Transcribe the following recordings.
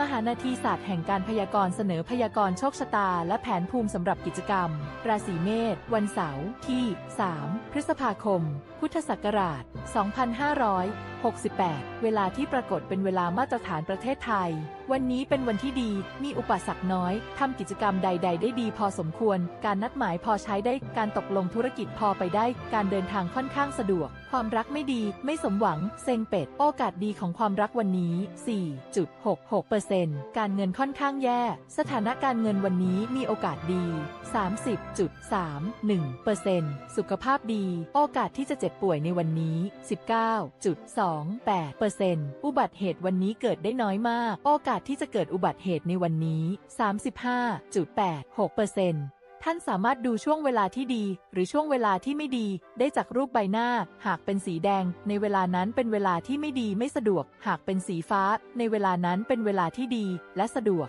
มหานาทีศาสตร์แห่งการพยากรณ์เสนอพยากรณ์โชคชะตา และแผนภูมิสำหรับกิจกรรม ราศีเมษวันเสาร์ที่ 3 พฤษภาคม พุทธศักราช 2500 68 เวลาที่ปรากฏเป็นเวลามาตรฐานประเทศไทย วันนี้เป็นวันที่ดี มีอุปสรรคน้อย ทำกิจกรรมใด ๆ ได้ดีพอสมควร การนัดหมายพอใช้ได้ การตกลงธุรกิจพอไปได้ การเดินทางค่อนข้างสะดวก ความรักไม่ดี ไม่สมหวัง เซ็งเป็ด โอกาสดีของความรักวันนี้ 4.66%การเงินค่อนข้างแย่ สถานะการเงินวันนี้มีโอกาสดี 30.31%สุขภาพดี โอกาสที่จะเจ็บป่วยในวันนี้0.28%อุบัติเหตุวันนี้เกิดได้น้อยมาก โอกาสที่จะเกิดอุบัติเหตุในวันนี้ 35.86%ท่านสามารถดูช่วงเวลาที่ดี หรือช่วงเวลาที่ไม่ดี ได้จากรูปใบหน้า หากเป็นสีแดง ในเวลานั้นเป็นเวลาที่ไม่ดีไม่สะดวก หากเป็นสีฟ้า ในเวลานั้นเป็นเวลาที่ดี และสะดวก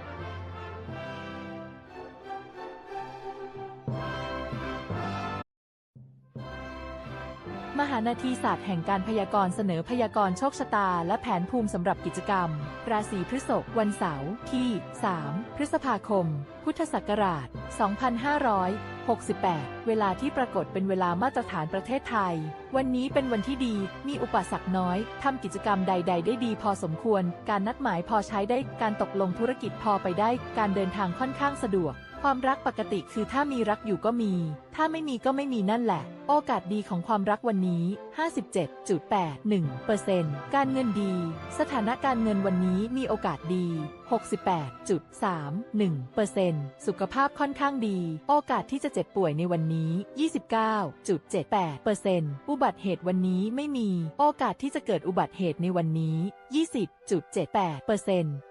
มหานาทีศาสตร์แห่งการพยากรณ์เสนอพยากรณ์โชคชะตา และแผนภูมิสำหรับกิจกรรม ราศีพฤษภวันเสาร์ที่ 3 พฤษภาคม พุทธศักราช 2568 เวลาที่ปรากฏเป็นเวลามาตรฐานประเทศไทย วันนี้เป็นวันที่ดี มีอุปสรรคน้อย ทำกิจกรรมใด ๆ ได้ดีพอสมควร การนัดหมายพอใช้ได้ การตกลงธุรกิจพอไปได้ การเดินทางค่อนข้างสะดวก ความรักปกติคือถ้ามีรักอยู่ก็มี ถ้าไม่มีก็ไม่มีนั่นแหละ โอกาสดีของความรักวันนี้ 57.81%การเงินดี สถานะการเงินวันนี้มีโอกาสดี 68.31%สุขภาพค่อนข้างดี โอกาสที่จะเจ็บป่วยในวันนี้ 29.78%อุบัติเหตุวันนี้ไม่มี โอกาสที่จะเกิดอุบัติเหตุในวันนี้ 20.78%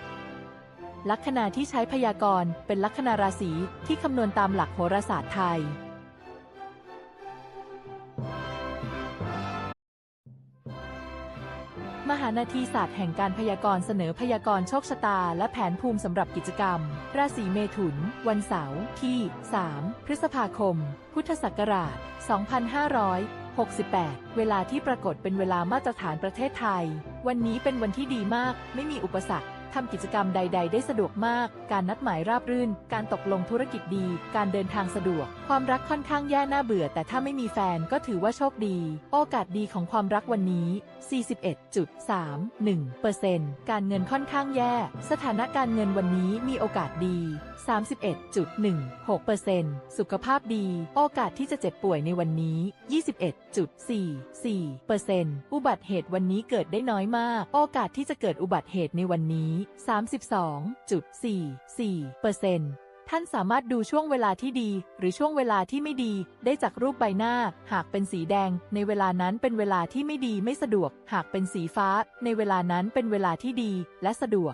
ลัคนาที่ใช้พยากรณ์เป็นลัคนาราศีที่คำนวณตามหลักโหราศาสตร์ไทย มหานาทีศาสตร์แห่งการพยากรณ์เสนอพยากรณ์โชคชะตา และแผนภูมิสำหรับกิจกรรม ราศีเมถุน วันเสาร์ที่ 3 พฤษภาคม พุทธศักราช 2568 เวลาที่ปรากฏเป็นเวลามาตรฐานประเทศไทย วันนี้เป็นวันที่ดีมาก ไม่มีอุปสรรค ทำกิจกรรมใด ๆ ได้สะดวกมาก การนัดหมายราบรื่น การตกลงธุรกิจดี การเดินทางสะดวก ความรักค่อนข้างแย่น่าเบื่อ แต่ถ้าไม่มีแฟนก็ถือว่าโชคดี โอกาสดีของความรักวันนี้ 41.31%การเงินค่อนข้างแย่ สถานะการเงินวันนี้มีโอกาสดี 31.16%สุขภาพดี โอกาสที่จะเจ็บป่วยในวันนี้ 21.44%อุบัติเหตุวันนี้เกิดได้น้อยมาก โอกาสที่จะเกิดอุบัติเหตุในวันนี้32.44%ท่านสามารถดูช่วงเวลาที่ดี หรือช่วงเวลาที่ไม่ดี ได้จากรูปใบหน้า หากเป็นสีแดง ในเวลานั้นเป็นเวลาที่ไม่ดีไม่สะดวก หากเป็นสีฟ้า ในเวลานั้นเป็นเวลาที่ดี และสะดวก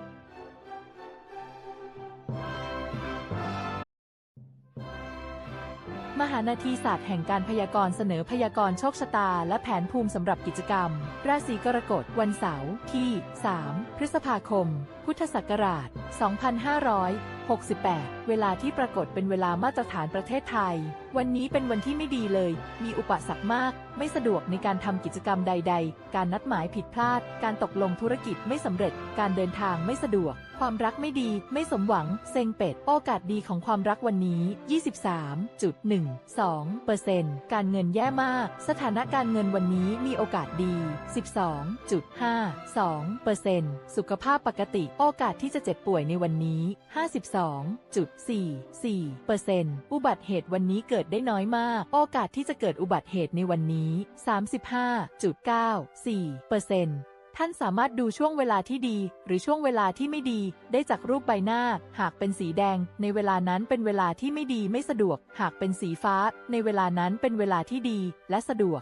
มหานาทีศาสตร์แห่งการพยากรณ์เสนอพยากรณ์โชคชะตา และแผนภูมิสำหรับกิจกรรม ราศีกรกฎวันเสาร์ที่ 3 พฤษภาคม พุทธศักราช 2568เวลาที่ปรากฏเป็นเวลามาตรฐานประเทศไทย วันนี้เป็นวันที่ไม่ดีเลย มีอุปสรรคมาก ไม่สะดวกในการทำกิจกรรมใด ๆ การนัดหมายผิดพลาด การตกลงธุรกิจไม่สำเร็จ การเดินทางไม่สะดวก ความรักไม่ดี ไม่สมหวัง เซ็งเป็ด โอกาสดีของความรักวันนี้ 23.12%การเงินแย่มาก สถานะการเงินวันนี้มีโอกาสดี 12.52%สุขภาพปกติ โอกาสที่จะเจ็บป่วยในวันนี้4.4%อุบัติเหตุวันนี้เกิดได้น้อยมาก โอกาสที่จะเกิดอุบัติเหตุในวันนี้ 35.94%ท่านสามารถดูช่วงเวลาที่ดี หรือช่วงเวลาที่ไม่ดี ได้จากรูปใบหน้า หากเป็นสีแดง ในเวลานั้นเป็นเวลาที่ไม่ดีไม่สะดวก หากเป็นสีฟ้า ในเวลานั้นเป็นเวลาที่ดี และสะดวก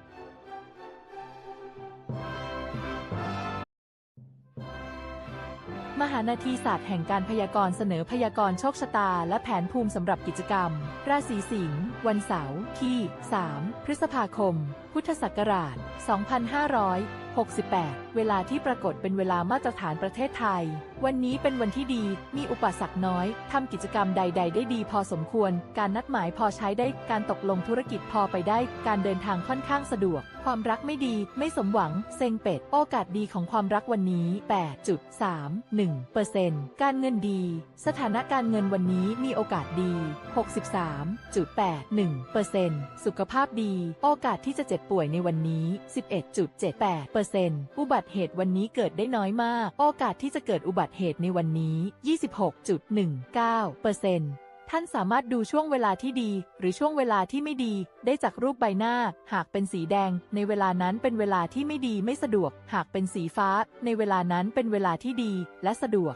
มหานาทีศาสตร์แห่งการพยากรณ์เสนอพยากรณ์โชคชะตา และแผนภูมิสำหรับกิจกรรม ราศีสิงห์วันเสาร์ที่ 3 พฤษภาคม พุทธศักราช 2568 เวลาที่ปรากฏเป็นเวลามาตรฐานประเทศไทย วันนี้เป็นวันที่ดี มีอุปสรรคน้อย ทำกิจกรรมใด ๆ ได้ดีพอสมควร การนัดหมายพอใช้ได้ การตกลงธุรกิจพอไปได้ การเดินทางค่อนข้างสะดวก ความรักไม่ดี ไม่สมหวัง เซ็งเป็ด โอกาสดีของความรักวันนี้ 8.31%การเงินดี สถานะการเงินวันนี้มีโอกาสดี 63.81%สุขภาพดี โอกาสที่จะเจ็บป่วยในวันนี้ 11.78%อุบัติเหตุวันนี้เกิดได้น้อยมาก โอกาสที่จะเกิดอุบัติเหตุในวันนี้ 26.19%ท่านสามารถดูช่วงเวลาที่ดี หรือช่วงเวลาที่ไม่ดี ได้จากรูปใบหน้า หากเป็นสีแดง ในเวลานั้นเป็นเวลาที่ไม่ดีไม่สะดวก หากเป็นสีฟ้า ในเวลานั้นเป็นเวลาที่ดี และสะดวก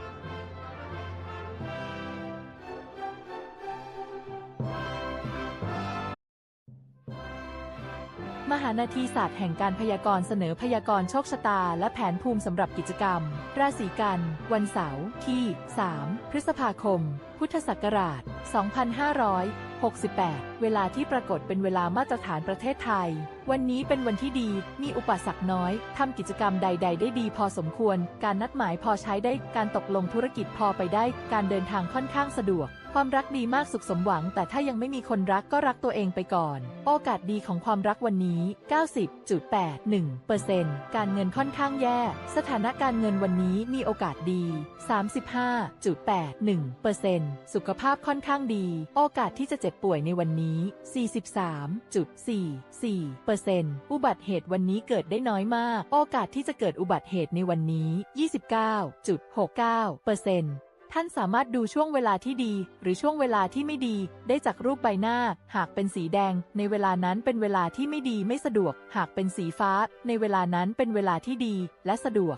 านาทีศาสตร์แห่งการพยากรณ์เสนอพยากรณ์โชคชะตา และแผนภูมิสำหรับกิจกรรม ราศีกัน วันเสาร์ที่ 3 พฤษภาคม พุทธศักราช 2568 เวลาที่ปรากฏเป็นเวลามาตรฐานประเทศไทยวันนี้เป็นวันที่ดี มีอุปสรรคน้อย ทำกิจกรรมใด ๆ ได้ดีพอสมควร การนัดหมายพอใช้ได้ การตกลงธุรกิจพอไปได้ การเดินทางค่อนข้างสะดวก ความรักดีมากสุขสมหวัง แต่ถ้ายังไม่มีคนรักก็รักตัวเองไปก่อน โอกาสดีของความรักวันนี้ 90.81%การเงินค่อนข้างแย่ สถานการเงินวันนี้มีโอกาสดี 35.81%สุขภาพค่อนข้างดี โอกาสที่จะเจ็บป่วยในวันนี้ 43.44%อุบัติเหตุวันนี้เกิดได้น้อยมาก โอกาสที่จะเกิดอุบัติเหตุในวันนี้ 29.69%ท่านสามารถดูช่วงเวลาที่ดี หรือช่วงเวลาที่ไม่ดี ได้จากรูปใบหน้า หากเป็นสีแดง ในเวลานั้นเป็นเวลาที่ไม่ดีไม่สะดวก หากเป็นสีฟ้า ในเวลานั้นเป็นเวลาที่ดี และสะดวก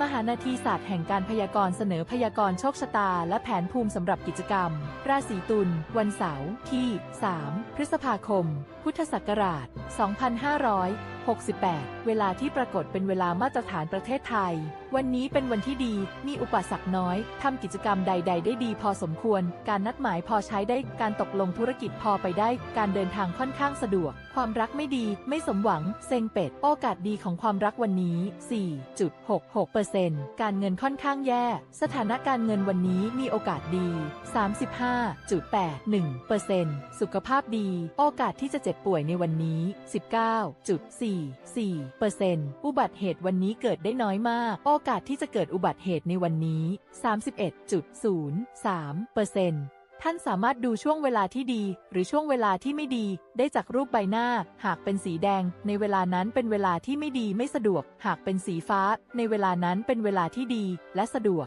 มหานาทีศาสตร์แห่งการพยากรณ์เสนอพยากรณ์โชคชะตา และแผนภูมิสำหรับกิจกรรม ราศีตุลวันเสาร์ที่ 3 พฤษภาคม พุทธศักราช 2568 เวลาที่ปรากฏเป็นเวลามาตรฐานประเทศไทย วันนี้เป็นวันที่ดี มีอุปสรรคน้อย ทำกิจกรรมใด ๆ ได้ดีพอสมควร การนัดหมายพอใช้ได้ การตกลงธุรกิจพอไปได้ การเดินทางค่อนข้างสะดวก ความรักไม่ดี ไม่สมหวัง เซ็งเป็ด โอกาสดีของความรักวันนี้ 4.66%การเงินค่อนข้างแย่ สถานะการเงินวันนี้มีโอกาสดี 35.81%สุขภาพดี โอกาสที่จะเจ็บป่วยในวันนี้19.44%อุบัติเหตุวันนี้เกิดได้น้อยมาก โอกาสที่จะเกิดอุบัติเหตุในวันนี้ 31.03%ท่านสามารถดูช่วงเวลาที่ดี หรือช่วงเวลาที่ไม่ดี ได้จากรูปใบหน้า หากเป็นสีแดง ในเวลานั้นเป็นเวลาที่ไม่ดีไม่สะดวก หากเป็นสีฟ้า ในเวลานั้นเป็นเวลาที่ดี และสะดวก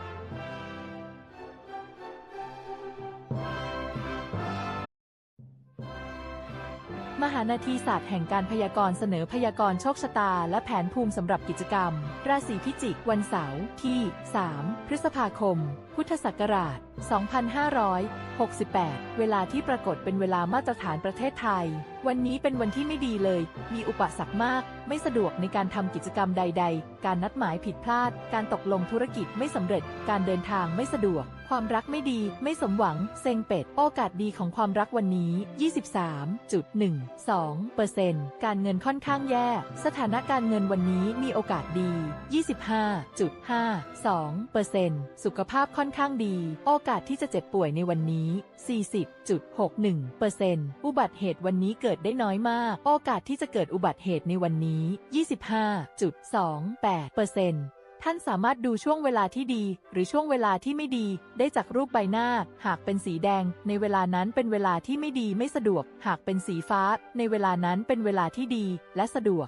มหานาทีศาสตร์แห่งการพยากรณ์เสนอพยากรณ์โชคชะตา และแผนภูมิสำหรับกิจกรรม ราศีพิจิกวันเสาร์ที่ 3 พฤษภาคม พุทธศักราช 2568 เวลาที่ปรากฏเป็นเวลามาตรฐานประเทศไทย วันนี้เป็นวันที่ไม่ดีเลย มีอุปสรรคมาก ไม่สะดวกในการทำกิจกรรมใด ๆ การนัดหมายผิดพลาด การตกลงธุรกิจไม่สำเร็จ การเดินทางไม่สะดวก ความรักไม่ดี ไม่สมหวัง เซ็งเป็ด โอกาสดีของความรักวันนี้ 23.12%การเงินค่อนข้างแย่ สถานะการเงินวันนี้มีโอกาสดี 25.52%สุขภาพค่อนข้างดี โอกาสที่จะเจ็บป่วยในวันนี้ 40.61%อุบัติเหตุวันนี้เกิดได้น้อยมาก โอกาสที่จะเกิดอุบัติเหตุในวันนี้ 25.28%ท่านสามารถดูช่วงเวลาที่ดี หรือช่วงเวลาที่ไม่ดี ได้จากรูปใบหน้า หากเป็นสีแดง ในเวลานั้นเป็นเวลาที่ไม่ดีไม่สะดวก หากเป็นสีฟ้า ในเวลานั้นเป็นเวลาที่ดี และสะดวก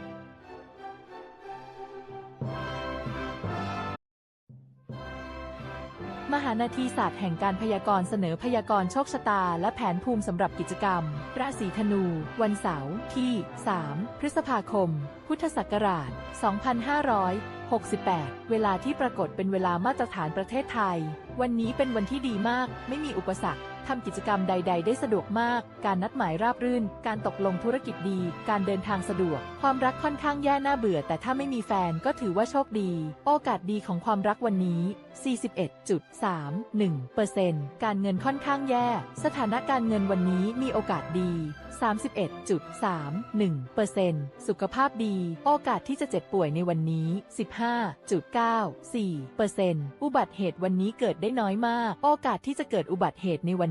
านาทีศาสตร์แห่งการพยากรณ์เสนอพยากรณ์โชคชะตา และแผนภูมิสำหรับกิจกรรม ราศีธนู วันเสาร์ที่ 3 พฤษภาคม พุทธศักราช 2568 เวลาที่ปรากฏเป็นเวลามาตรฐานประเทศไทย วันนี้เป็นวันที่ดีมาก ไม่มีอุปสรรค ทำกิจกรรมใด ๆ ได้สะดวกมาก การนัดหมายราบรื่น การตกลงธุรกิจดี การเดินทางสะดวก ความรักค่อนข้างแย่น่าเบื่อ แต่ถ้าไม่มีแฟนก็ถือว่าโชคดี โอกาสดีของความรักวันนี้ 41.31%การเงินค่อนข้างแย่ สถานะการเงินวันนี้มีโอกาสดี 31.31%สุขภาพดี โอกาสที่จะเจ็บป่วยในวันนี้ 15.94%อุบัติเหตุวันนี้เกิดได้น้อยมาก โอกาสที่จะเกิดอุบัติเหตุในวัน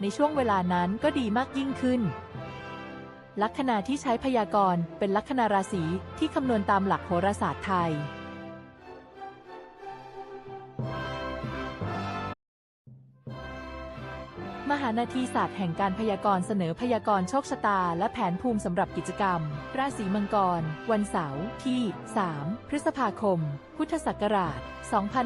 ในช่วงเวลานั้นก็ดีมากยิ่งขึ้น ลัคนาที่ใช้พยากรณ์เป็นลัคนาราศีที่คำนวณตามหลักโหราศาสตร์ไทย มหานาทีศาสตร์แห่งการพยากรณ์เสนอพยากรณ์โชคชะตา และแผนภูมิสำหรับกิจกรรม ราศีมังกร วันเสาร์ที่ 3 พฤษภาคม พุทธศักราช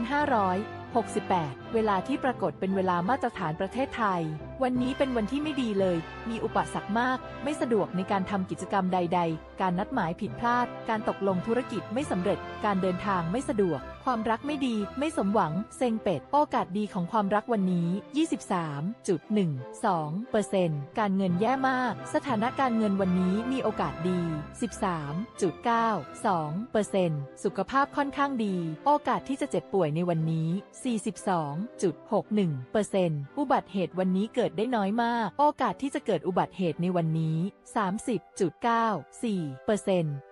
2500 68 เวลาที่ปรากฏเป็นเวลามาตรฐานประเทศไทย วันนี้เป็นวันที่ไม่ดีเลย มีอุปสรรคมาก ไม่สะดวกในการทำกิจกรรมใด ๆ การนัดหมายผิดพลาด การตกลงธุรกิจไม่สำเร็จ การเดินทางไม่สะดวก ความรักไม่ดีไม่สมหวัง เซ็งเป็ด โอกาสดีของความรักวันนี้ 23.12%การเงินแย่มาก สถานะการเงินวันนี้มีโอกาสดี 13.92%สุขภาพค่อนข้างดี โอกาสที่จะเจ็บป่วยในวันนี้ 42.61%อุบัติเหตุวันนี้เกิดได้น้อยมาก โอกาสที่จะเกิดอุบัติเหตุในวันนี้ 30.94%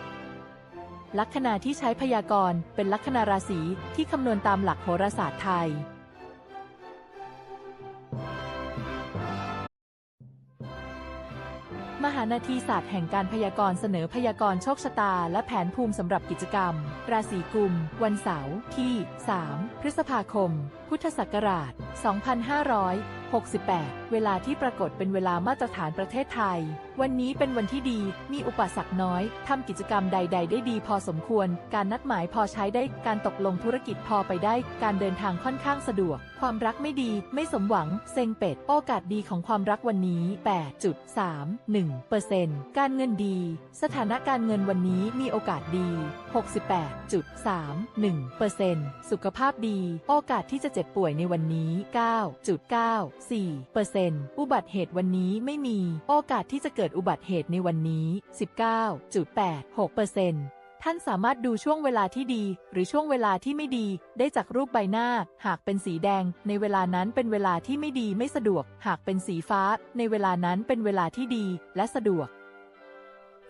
ลัคนาที่ใช้พยากรณ์เป็นลัคนาราศีที่คำนวณตามหลักโหราศาสตร์ไทย มหานาทีศาสตร์แห่งการพยากรณ์เสนอพยากรณ์โชคชะตา และแผนภูมิสำหรับกิจกรรม ราศีกุม วันเสาร์ที่ 3 พฤษภาคม พุทธศักราช 2568 เวลาที่ปรากฏเป็นเวลามาตรฐานประเทศไทยวันนี้เป็นวันที่ดี มีอุปสรรคน้อย ทำกิจกรรมใด ๆ ได้ดีพอสมควร การนัดหมายพอใช้ได้ การตกลงธุรกิจพอไปได้ การเดินทางค่อนข้างสะดวก ความรักไม่ดี ไม่สมหวัง เซ็งเป็ด โอกาสดีของความรักวันนี้ 8.31%การเงินดี สถานะการเงินวันนี้มีโอกาสดี 68.31%สุขภาพดี โอกาสที่จะเจ็บป่วยในวันนี้ 9.94%อุบัติเหตุวันนี้ไม่มี โอกาสที่จะเกิดกิดอุบัติเหตุในวันนี้ 19.86%ท่านสามารถดูช่วงเวลาที่ดี หรือช่วงเวลาที่ไม่ดีได้จากรูปใบหน้า หากเป็นสีแดง ในเวลานั้นเป็นเวลาที่ไม่ดีไม่สะดวก หากเป็นสีฟ้า ในเวลานั้นเป็นเวลาที่ดีและสะดวก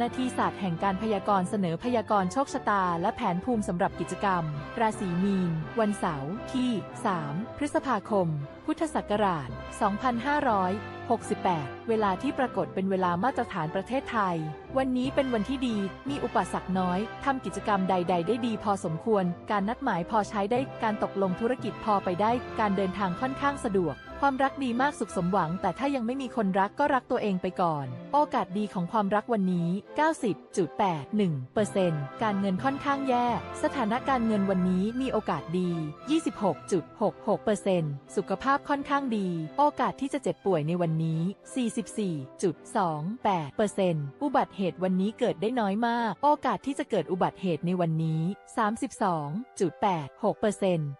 หานาทีศาสตร์แห่งการพยากรณ์เสนอพยากรณ์โชคชะตา และแผนภูมิสำหรับกิจกรรม ราศีมีน วันเสาร์ที่ 3 พฤษภาคม พุทธศักราช 2568 เวลาที่ปรากฏเป็นเวลามาตรฐานประเทศไทย วันนี้เป็นวันที่ดี มีอุปสรรคน้อย ทำกิจกรรมใด ๆ ได้ดีพอสมควร การนัดหมายพอใช้ได้ การตกลงธุรกิจพอไปได้ การเดินทางค่อนข้างสะดวก ความรักดีมากสุขสมหวัง แต่ถ้ายังไม่มีคนรักก็รักตัวเองไปก่อน โอกาสดีของความรักวันนี้ 90.81%การเงินค่อนข้างแย่ สถานะการเงินวันนี้มีโอกาสดี 26.66%สุขภาพค่อนข้างดี โอกาสที่จะเจ็บป่วยในวันนี้ 44.28%อุบัติเหตุวันนี้เกิดได้น้อยมาก โอกาสที่จะเกิดอุบัติเหตุในวันนี้ 32.86%